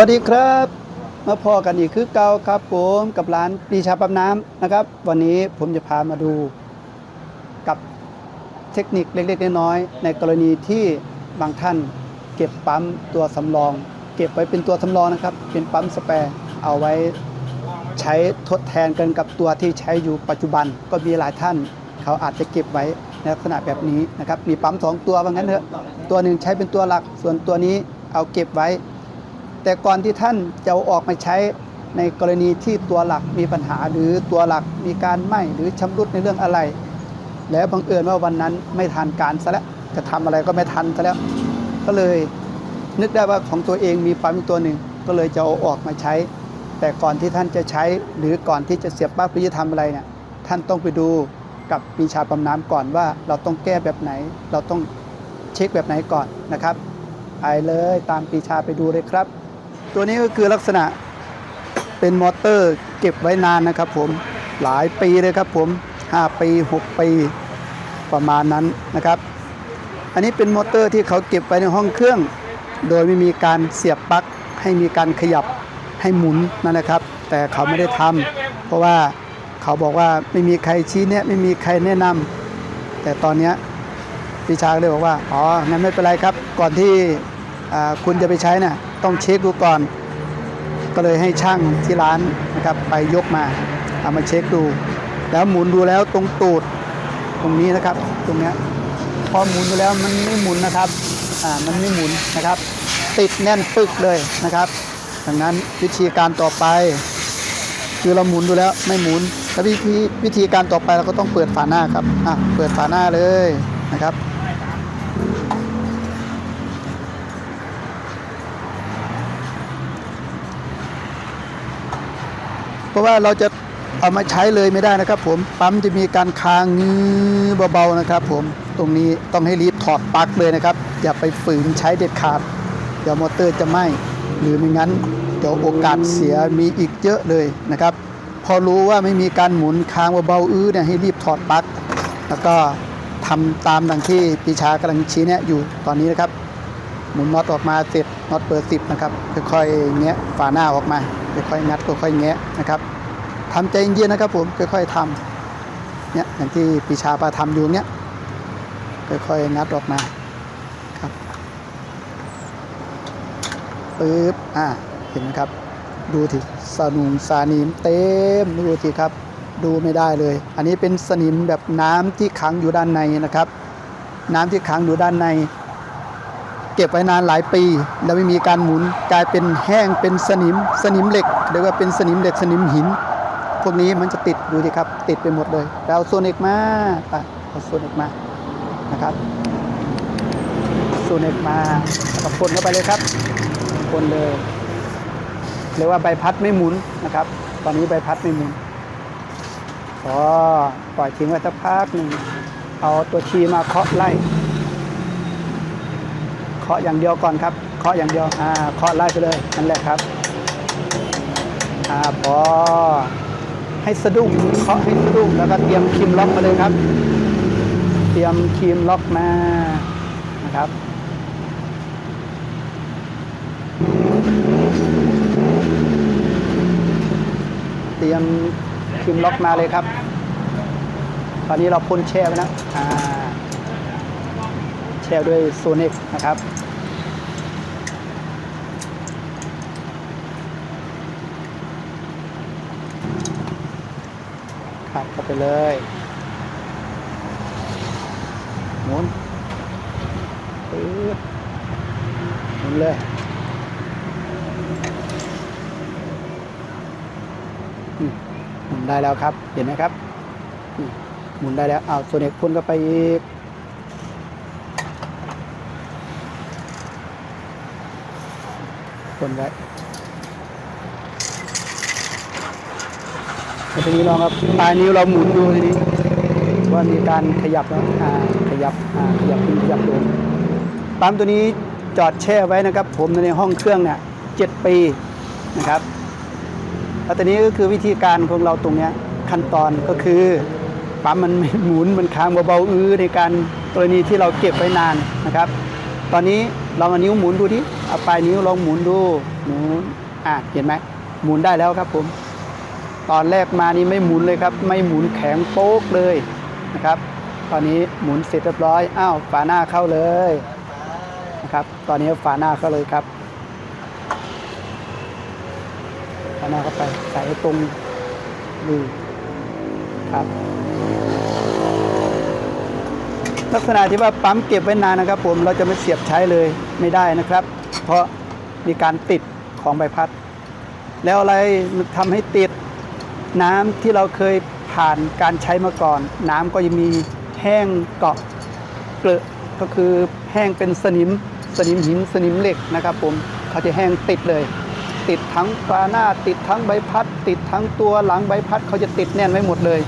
วัสดีครับ มาพอกันอีกคือเก่าครับผมกับร้านปรีชาปั๊มน้ำนะครับ วันนี้ผมจะพามาดูกับเทคนิคเล็กๆน้อยๆในกรณีที่บางท่านเก็บปั๊มตัวสำรอง เก็บไว้เป็นตัวสำรองนะครับ เป็นปั๊มสแปร์เอาไว้ใช้ทดแทนกันกับตัวที่ใช้อยู่ปัจจุบันก็มีหลายท่าน เขาอาจจะเก็บไว้ในลักษณะแบบนี้นะครับมีปั๊มสองตัวว่างั้นเถอะตัวหนึ่งใช้เป็นตัวหลัก ส่วนตัวนี้เอาเก็บไว้ แต่ก่อนที่ท่านจะออกมาใช้ในกรณีที่ตัวหลักมีปัญหาหรือตัวหลักมีการไหม้หรือชำรุดในเรื่องอะไร แล้วบังเอิญว่าวันนั้นไม่ทันการซะแล้วจะทำอะไรก็ไม่ทันซะแล้ว ก็เลยนึกได้ว่าของตัวเองมีปั๊มอีกตัวหนึ่งก็เลยจะเอาออกมาใช้ แต่ก่อนที่ท่านจะใช้ หรือก่อนที่จะเสียบปลั๊กหรือจะทำอะไรเนี่ยท่านต้องไปดูกับปีชาปั๊มน้ำก่อนว่าเราต้องแก้แบบไหน เราต้องเช็คแบบไหนก่อนนะครับไปเลยตามปีชาไปดูเลยครับ ตัวนี้ก็คือลักษณะเป็นมอเตอร์เก็บไว้นานนะครับผมหลายปีเลยครับผม 5 ปี 6 ปีประมาณนั้นนะครับ อันนี้เป็นมอเตอร์ที่เขาเก็บไว้ในห้องเครื่อง โดยไม่มีการเสียบปลั๊กให้มีการขยับให้หมุนนั่นนะครับ แต่เขาไม่ได้ทำเพราะว่าเขาบอกว่าไม่มีใครชี้แนะไม่มีใครแนะนำแต่ตอนนี้พี่ชาก็เลยบอกว่าอ๋องั้นไม่เป็นไรครับ ก่อนที่คุณจะไปใช้น่ะ ต้องเช็คดูก่อน ก็เลยให้ช่างที่ร้านนะครับไปยกมาเอามาเช็คดู แล้วหมุนดูแล้วตรงตูดตรงนี้นะครับ ตรงเนี้ยพอหมุนดูแล้วมันไม่หมุนนะครับอ่ามันไม่หมุนนะครับ ติดแน่นปึกเลยนะครับดังนั้นวิธีการต่อไป คือเราหมุนดูแล้วไม่หมุนแล้ววิธีวิธีการต่อไปเราก็ต้องเปิดฝาหน้าครับอะเปิดฝาหน้าเลยนะครับ เพราะว่าเราจะเอามาใช้เลยไม่ได้นะครับ ผมปั๊มจะมีการค้างงื้อเบาๆนะครับ ผมตรงนี้ต้องให้รีบถอดปลั๊กเลยนะครับ อย่าไปฝืนใช้เด็ดขาดเดี๋ยวมอเตอร์จะไหม้หรือไม่งั้นเดี๋ยวโอกาสเสียมีอีกเยอะเลยนะครับ พอรู้ว่าไม่มีการหมุนค้างเบาๆอื้อเนี่ยให้รีบถอดปลั๊กแล้วก็ทำตามดังที่ปีชากำลังชี้แนะอยู่ตอนนี้นะครับ หมุนน็อตออกมาเสร็จน็อตเบอร์สิบนะครับค่อยๆแงะฝาหน้าออกมาค่อยๆงัดค่อยๆแงะนะครับทำใจเย็นๆนะครับผมค่อยๆทำเนี่ยอย่างที่ปีชาปาทำอยู่เนี้ยค่อยๆงัดออกมาครับปึ๊บอ่าเห็นไหมครับ ดูทีสนุมสานิมเต็มดูทีครับ ดูไม่ได้เลย อันนี้เป็นสนิมแบบน้ำที่ขังอยู่ด้านในนะครับ น้ำที่ขังอยู่ด้านใน เก็บไว้นานหลายปี แล้วไม่มีการหมุนกลายเป็นแห้งเป็นสนิมสนิมเหล็กหรือว่าเป็นสนิมเหล็กสนิมหิน พวกนี้มันจะติดดูสิครับ ติดไปหมดเลยแล้วโซนิกมาไปเอาโซนิกมานะครับโซนิกมาแล้วก็พ่นเข้าไปเลยครับพ่นเลยเรียกว่าใบพัดไม่หมุนนะครับ ตอนนี้ใบพัดไม่หมุนพอปล่อยทิ้งไว้สักพักหนึ่งเอาตัวชีมาเคาะไล่ เคาะอย่างเดียวก่อนครับเคาะอย่างเดียวอ่าเคาะไล่ไปเลยนั่นแหละครับอ่าพอให้สะดุ้งเคาะให้สะดุ้งแล้วก็เตรียมคีมล็อกมาเลยครับ เตรียมคีมล็อกมานะครับเตรียมคีมล็อกมาเลยครับ ตอนนี้เราพ่นแช่ไว้นะอ่า แช่ด้วยโซนิกนะครับขับเข้าไปเลยหมุนปึ๊บหมุนเลยอืมหมุนได้แล้วครับ เห็นไหมครับหมุนได้แล้วเอาโซนิกพ่นเข้าไปอีก คนไว้ทีนี้ลองครับปลายนิ้วเราหมุนดูทีนี้ว่ามีการขยับแล้วอ่าขยับอ่าขยับขึ้นขยับลงปั๊มตัวนี้จอดแช่ไว้นะครับ ผมในห้องเครื่องเนี่ยเจ็ดปีนะครับแล้วตอนนี้ก็คือวิธีการของเราตรงเนี้ยขั้นตอนก็คือปั๊มมันหมุนมันค้างเบาๆอื้อในการกรณีที่เราเก็บไว้นานนะครับ ตอนนี้ลองเอานิ้วหมุนดูดิเอาปลายนิ้วลองหมุนดูหมุนอะเห็นไหมหมุนได้แล้วครับผม ตอนแรกมานี่ไม่หมุนเลยครับ ไม่หมุนแข็งโป๊กเลยนะครับ ตอนนี้หมุนเสร็จเรียบร้อยอ้าวฝาหน้าเข้าเลยนะครับ ตอนนี้ฝาหน้าเข้าเลยครับฝาหน้าเข้าไปใส่ตรงรูครับ ลักษณะที่ว่าปั๊มเก็บไว้นานนะครับ ผมเราจะไม่เสียบใช้เลยไม่ได้นะครับ เพราะมีการติดของใบพัด แล้วอะไรมันทำให้ติดน้ำที่เราเคยผ่านการใช้มาก่อน น้ำก็ยังมีแห้งเกาะเกลอะก็คือแห้งเป็นสนิมสนิมหินสนิมเหล็กนะครับ ผมเขาจะแห้งติดเลย ติดทั้งฝาหน้าติดทั้งใบพัด ติดทั้งตัวหลังใบพัดเขาจะติดแน่นไว้หมดเลย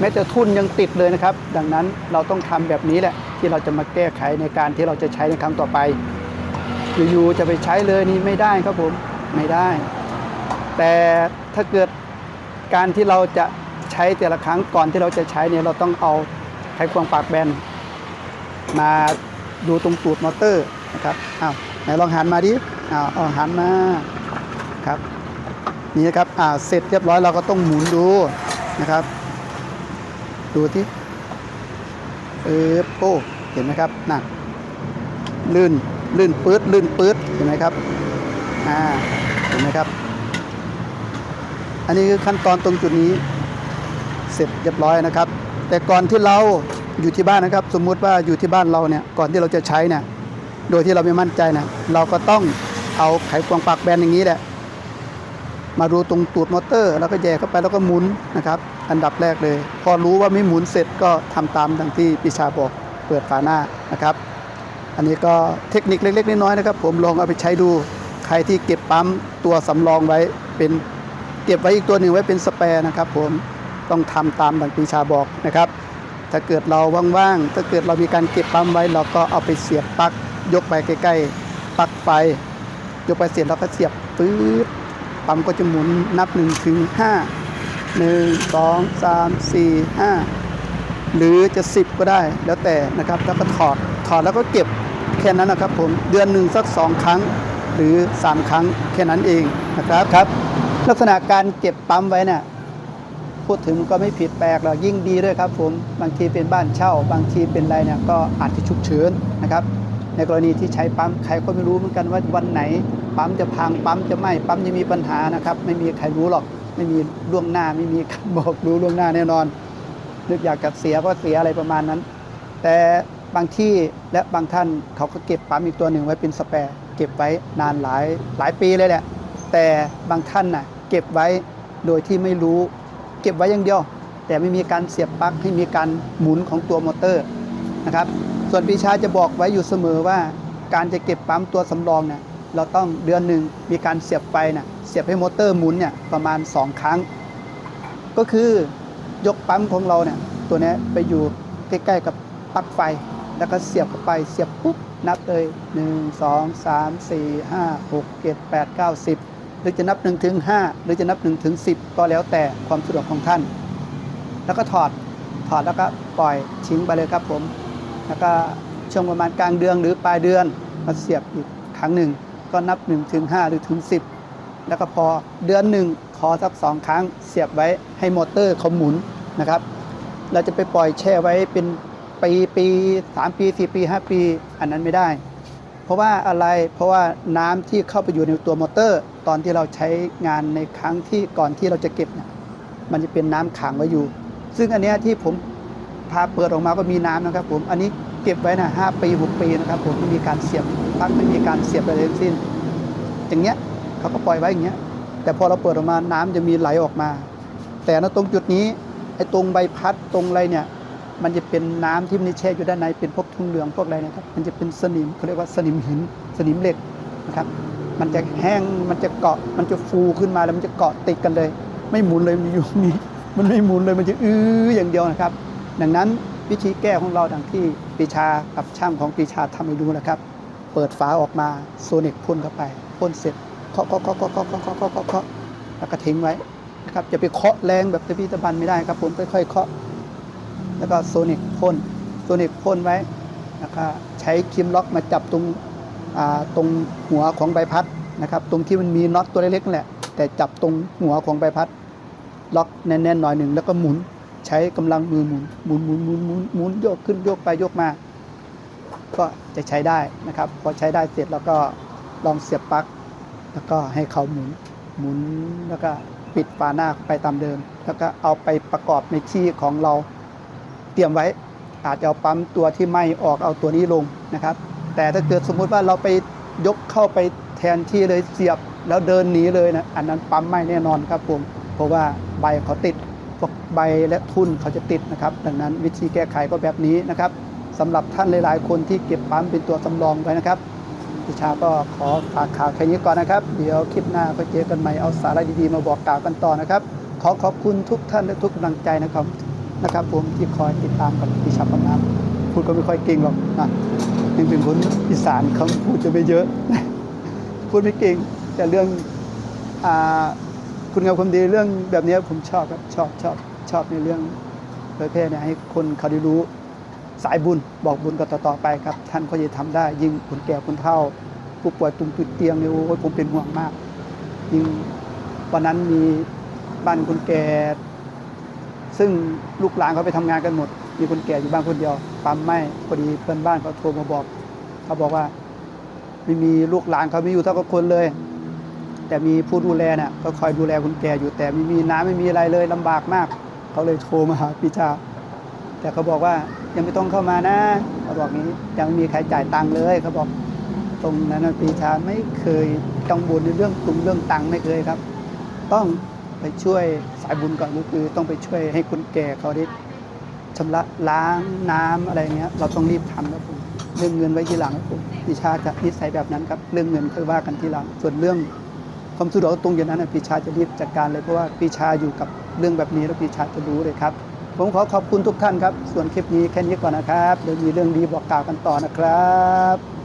แม้แต่ทุ่นยังติดเลยนะครับ ดังนั้นเราต้องทำแบบนี้แหละ ที่เราจะมาแก้ไขในการที่เราจะใช้ในครั้งต่อไปอยู่ๆจะไปใช้เลยนี่ไม่ได้ครับผมไม่ได้ แต่ถ้าเกิดการที่เราจะใช้แต่ละครั้งก่อนที่เราจะใช้เนี่ยเราต้องเอาไขควงปากแบนมาดูตรงตูดมอเตอร์นะครับอ้าวไหนลองหันมาดิอ้าวเอาหันมาครับนี่นะครับอ่าเสร็จเรียบร้อยเราก็ต้องหมุนดูนะครับ ดูที่เออโอ้เห็นไหมครับนั่นลื่นลื่นปื๊ดลื่นปื๊ดเห็นไหมครับอ่าเห็นไหมครับ อันนี้คือขั้นตอนตรงจุดนี้ เสร็จเรียบร้อยนะครับ แต่ก่อนที่เราอยู่ที่บ้านนะครับ สมมุติว่าอยู่ที่บ้านเราเนี่ยก่อนที่เราจะใช้เนี่ยโดยที่เราไม่มั่นใจนะเราก็ต้องเอาไขควงปากแบนอย่างนี้แหละมาดูตรงตูดมอเตอร์ แล้วก็แย่เข้าไปแล้วก็หมุนนะครับ อันดับแรกเลย พอรู้ว่าไม่หมุนเสร็จก็ทำตามดังที่ปิชาบอกเปิดฝาหน้านะครับ อันนี้ก็เทคนิคเล็ก ๆ น้อยๆนะครับ ผมลองเอาไปใช้ดูใครที่เก็บปั๊มตัวสำรองไว้เป็นเก็บไว้อีกตัวหนึ่งไว้เป็นสแปร์นะครับ ผมต้องทำตามดังปีชาบอกนะครับ ถ้าเกิดเราว่างๆถ้าเกิดเรามีการเก็บปั๊มไว้ เราก็เอาไปเสียบปลั๊กยกไปใกล้ๆปลั๊กไฟยกไปเสร็จแล้วก็เสียบปื๊ดปั๊มก็จะหมุนนับ1ถึง5 1 2 3 4 5หรือจะ10ก็ได้แล้วแต่นะครับแล้วก็ถอดถอดแล้วก็เก็บแค่นั้นนะครับผมเดือนหนึ่งสัก2ครั้งหรือ 3 ครั้งแค่นั้นเองนะครับครับ ลักษณะการเก็บปั๊มไว้เนี่ยพูดถึงก็ไม่ผิดแปลกหรอกยิ่งดีด้วยครับผมบางทีเป็นบ้านเช่า บางทีเป็นอะไรเนี่ยก็อาจจะฉุกเฉินนะครับ ในกรณีที่ใช้ปั๊มใครก็ไม่รู้เหมือนกันว่าวันไหน ปั๊มจะพังปั๊มจะไหม้ปั๊มจะมีปัญหานะครับ ไม่มีใครรู้หรอก ไม่มีล่วงหน้าไม่มีครบอกรู้ล่วงหน้าแน่นอน นึกอยากจะเสียก็เสียอะไรประมาณนั้น แต่บางที่และบางท่านเขาก็เก็บปั๊มอีกตัวหนึ่งไว้เป็นสแปร์เก็บไว้นานหลายหลายปีเลยแหละ แต่บางท่านน่ะเก็บไว้โดยที่ไม่รู้ เก็บไว้อย่างเดียว แต่ไม่มีการเสียบปลั๊กให้มีการหมุนของตัวมอเตอร์นะครับ ส่วนปีชาจะบอกไว้อยู่เสมอว่า การจะเก็บปั๊มตัวสำรองเนี่ยเราต้องเดือนหนึ่งมีการเสียบไฟน่ะ เสียบให้มอเตอร์หมุนเนี่ยประมาณ 2 ครั้ง ก็คือยกปั๊มของเราเนี่ยตัวนี้ไปอยู่ใกล้ๆกับปลั๊กไฟ แล้วก็เสียบเข้าไปเสียบปุ๊บนับเลย 1 2 3 4 5 6 7 8 9 10 หรือจะนับ1ถึง5หรือจะนับ1ถึง10 ก็แล้วแต่ความสะดวกของท่าน แล้วก็ถอดถอดแล้วก็ปล่อยทิ้งไปเลยครับผม แล้วก็ช่วงประมาณกลางเดือนหรือปลายเดือนมาเสียบอีกครั้งหนึ่ง ก็นับ1ถึง5หรือถึง 10 แล้วก็พอเดือนหนึ่งขอสักสองครั้งเสียบไว้ให้มอเตอร์เขาหมุนนะครับ เราจะไปปล่อยแช่ไว้เป็นปีปีสามปีสี่ปีห้าปี อันนั้นไม่ได้ เพราะว่าอะไรเพราะว่าน้ำที่เข้าไปอยู่ในตัวมอเตอร์ ตอนที่เราใช้งานในครั้งที่ก่อนที่เราจะเก็บเนี่ยมันจะเป็นน้ำขังไว้อยู่ ซึ่งอันเนี้ยที่ผมพาเปิดออกมาก็มีน้ำนะครับ ผมอันนี้เก็บไว้นะห้าปีหกปีนะครับ ผมไม่มีการเสียบปลั๊กไม่มีการเสียบอะไรทั้งสิ้น อย่างเงี้ย เขาก็ปล่อยไว้อย่างเงี้ย แต่พอเราเปิดออกมาน้ำจะมีไหลออกมา แต่ณตรงจุดนี้ไอ้ตรงใบพัดตรงอะไรเนี่ย มันจะเป็นน้ำที่มันแช่อยู่ด้านในเป็นพวกทุ่งเหลืองพวกอะไรนะครับ มันจะเป็นสนิมเขาเรียกว่าสนิมหิน สนิมเหล็กนะครับ มันจะแห้งมันจะเกาะมันจะฟูขึ้นมาแล้วมันจะเกาะติดกันเลย ไม่หมุนเลยมันอยู่นี้มันไม่หมุนเลยมันจะอื้ออย่างเดียวนะครับ ดังนั้นวิธีแก้ของเราดังที่ปีชากับช่างของปีชาทำให้ดูนะครับ เปิดฝาออกมาโซนิกพ่นเข้าไปพ่นเสร็จาะเคาะเคาะเคาะเคาะเคาะเคาะเคาะเคาะแล้วก็ทิ้งไว้นะครับจะไปเคาะแรงแบบตะพีตะบันไม่ได้ครับ ผมค่อยๆเคาะ แล้วก็โซนิกพ่นโซนิกพ่นไว้แล้วก็ใช้ครีมล็อกมาจับตรงตรงหัวของใบพัดนะครับ ตรงที่มันมีน็อตตัวเล็กๆนั่นแหละแต่จับตรงหัวของใบพัด ล็อกแน่นๆหน่อยหนึ่งแล้วก็หมุนใช้กำลังมือหมุนหมุนหมุนหมุนหมุนหมุนโยกขึ้นโยกไปโยกมา ก็จะใช้ได้นะครับ พอใช้ได้เสร็จแล้วก็ลองเสียบปลั๊ก แล้วก็ให้เขาหมุนหมุนแล้วก็ปิดฝาหน้าไปตามเดิม แล้วก็เอาไปประกอบในที่ของเราเตรียมไว้ อาจจะเอาปั๊มตัวที่ไหม่ออกเอาตัวนี้ลงนะครับ แต่ถ้าเกิดสมมุติว่าเราไปยกเข้าไปแทนที่เลยเสียบแล้วเดินหนีเลยนะอันนั้นปั๊มไหม่แน่นอนครับผมเพราะว่าใบเขาติดพวกใบและทุ่นเขาจะติดนะครับ ดังนั้นวิธีแก้ไขก็แบบนี้นะครับสำหรับท่านหลาย ๆ คนที่เก็บปั๊มเป็นตัวสำรองไว้นะครับ พิชาก็ขอฝากข่าวแค่นี้ก่อนนะครับ เดี๋ยวคลิปหน้าก็เจอกันใหม่เอาสาระดีๆมาบอกกล่าวกันต่อนะครับ ขอขอบคุณทุกท่านและทุกกำลังใจนะครับนะครับผมที่คอยติดตามกับพิชาปนามพูดก็ไม่ค่อยเก่งหรอกนะยังเป็นคนอีสานเขาพูดจะไม่เยอะ พูดไม่เก่งแต่เรื่องอ่าคุณงามความดีเรื่องแบบนี้ผมชอบครับชอบชอบชอบในเรื่องเผยแพร่เนี่ยให้คนเขาได้รู้ สายบุญบอกบุญก็ต่อๆไปครับ ท่านก็จะทำได้ ยิ่งคนแก่คนเฒ่า ผู้ป่วยตุ่มติดเตียงเนี่ยโอ้ยผมเป็นห่วงมาก ยิ่งวันนั้นมีบ้านคนแก่ ซึ่งลูกหลานเขาไปทำงานกันหมด มีคนแก่อยู่บ้านคนเดียวปั๊มไม่พอดีเพื่อนบ้านเขาโทรมาบอก เขาบอกว่า ไม่มีลูกหลานเขาไม่อยู่เท่ากับคนเลย แต่มีผู้ดูแลเนี่ยก็คอยดูแลคนแก่อยู่แต่ไม่มีน้ำไม่มีอะไรเลยลำบากมาก เขาเลยโทรมาหาพี่ชา แต่เขาบอกว่ายังไม่ต้องเข้ามานะเขาบอกนี้ยังไม่มีใครจ่ายตังค์เลยเขาบอกตรงนั้นปีชาไม่เคยกังวลในเรื่องตุงเรื่องตังค์ไม่เคยครับ ต้องไปช่วยสายบุญก่อนก็คือ ต้องไปช่วยให้คนแก่เขาได้ชำระล้างน้ำอะไรเงี้ยเราต้องรีบทำครับผมเรื่องเงินไว้ทีหลังครับผมปีชาจะนิสัยแบบนั้นครับเรื่องเงินค่อยว่ากันทีหลัง ส่วนเรื่องความสะดวกตรงอย่างนั้นปีชาจะรีบจัดการเลยเพราะว่าปีชาอยู่กับเรื่องแบบนี้แล้วปีชาจะรู้เลยครับ ผมขอขอบคุณทุกท่านครับ ส่วนคลิปนี้แค่นี้ก่อนนะครับ เดี๋ยวมีเรื่องดีบอกกล่าวกันต่อนะครับ